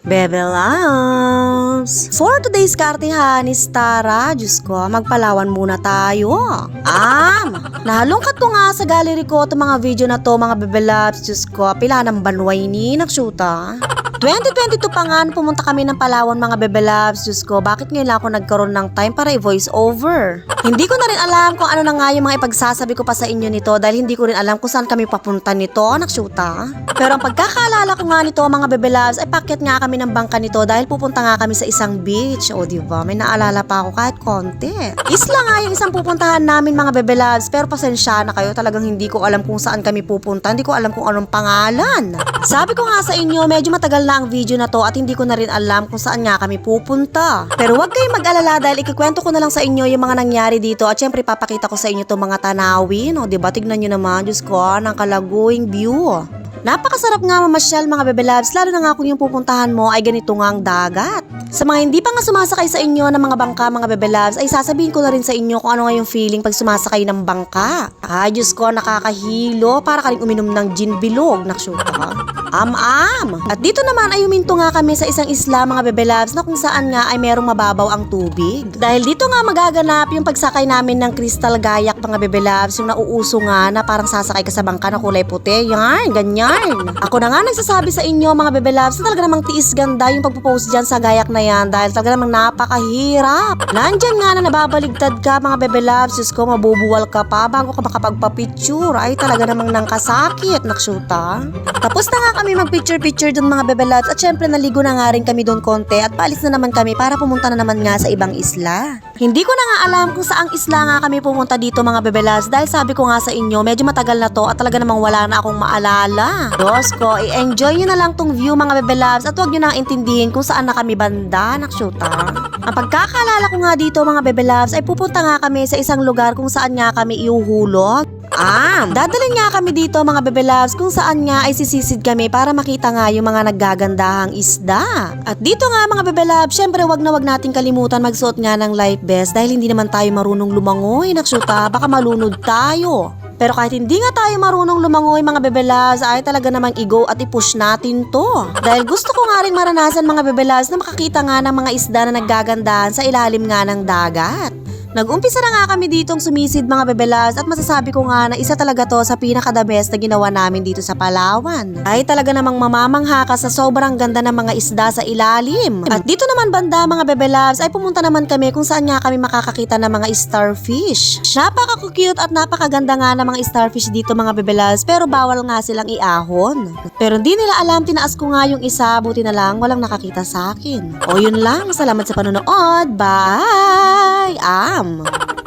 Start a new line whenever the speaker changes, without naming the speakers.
Bebe Loves! For today's kartihan is Tara, Diyos ko, magpalawan muna tayo. Am! Nahalungkat ko nga sa gallery ko itong mga video na to, mga Bebe Loves, Diyos ko, pila ng banway ni nagsyuta. 2022 pa nga, pumunta kami ng Palawan mga Bebe Loves, Diyos ko, bakit ngayon lang ako nagkaroon ng time para i-voice over? Hindi ko na rin alam kung ano na nga yung mga ipagsasabi ko pa sa inyo nito dahil hindi ko rin alam kung saan kami papunta nito, naksyuta. Pero ang pagkakaalala ko nga nito mga Bebe Loves, ay paket nga kami ng bangka nito dahil pupunta nga kami sa isang beach. O di? May naalala pa ako kahit konti. Isla nga yung isang pupuntahan namin mga Bebe Loves, pero pasensya na kayo talagang hindi ko alam kung saan kami pupunta. Hindi ko alam kung anong pangalan. Sabi ko nga sa inyo, medyo matagal na ang video na to at hindi ko na rin alam kung saan nga kami pupunta. Pero wag kayong mag-alala dahil ikikwento ko na lang sa inyo yung mga nangyari dito at syempre papakita ko sa inyo itong mga tanawin. O, di ba? Tignan nyo naman, Diyos ko, ng kalaguing view. Napakasarap nga mamasyal mga bebe loves, lalo na nga kung yung pupuntahan mo ay ganito nga ang dagat. Sa mga hindi pa nga sumasakay sa inyo ng mga bangka mga bebe loves, ay sasabihin ko na rin sa inyo kung ano nga yung feeling pag sumasakay ng bangka. Ay, Diyos ko, nakakahilo, para ka rin uminom ng gin bilog, naksyuta. Am-am! At dito naman ay huminto nga kami sa isang isla mga bebe loves na kung saan nga ay merong mababaw ang tubig. Dahil dito nga magaganap yung pagsakay namin ng crystal gayak mga bebe loves, yung nauuso nga na parang sasakay ka sa bangka na kulay puti. Yan, ganyan. Ako na nga nagsasabi sa inyo mga bebe loves na talaga namang tiis ganda yung pagpo-post dyan sa gayak na yan dahil talaga namang napakahirap. Nandyan nga na nababaligtad ka mga bebe loves, ko mabubuwal ka pa bago ka makapagpa-picture. Ay talaga namang nang kasakit, naksyuta. Tapos na nga kami mag-picture-picture dun mga bebe loves at syempre naligo na nga rin kami dun konti at paalis na naman kami para pumunta na naman nga sa ibang isla. Hindi ko na nga alam kung saang isla nga kami pumunta dito mga bebe loves dahil sabi ko nga sa inyo medyo matagal na to at talaga namang wala na akong maalala. Diyos ko, i-enjoy nyo na lang tong view mga bebe loves at huwag nyo na intindihin kung saan na kami banda, naksyuta. Ang pagkakaalala ko nga dito mga bebe loves ay pupunta nga kami sa isang lugar kung saan nga kami iuhulog. Ah, dadalhin nga kami dito mga bebe loves kung saan nga ay sisisid kami para makita nga yung mga naggagandahang isda. At dito nga mga bebe loves, syempre wag na wag nating kalimutan magsuot nga ng life vest dahil hindi naman tayo marunong lumangoy, naksyuta, baka malunod tayo. Pero kahit hindi nga tayo marunong lumangoy mga bebelas, ay talaga namang i-go at i-push natin to. Dahil gusto ko nga rin maranasan mga bebelas na makakita nga ng mga isda na naggagandahan sa ilalim nga ng dagat. Nag-umpisa na nga kami ditong sumisid mga bebelas at masasabi ko nga na isa talaga to sa pinaka-the best na ginawa namin dito sa Palawan. Ay talaga namang mamamangha ka sa sobrang ganda ng mga isda sa ilalim. At dito naman banda mga bebelas ay pumunta naman kami kung saan nga kami makakakita ng mga starfish. Napaka-cute at napakaganda nga ng mga starfish dito mga bebelas pero bawal nga silang iahon. Pero hindi nila alam tinaas ko nga yung isa buti na lang walang nakakita sa akin. O yun lang, salamat sa panonood. Bye! I am.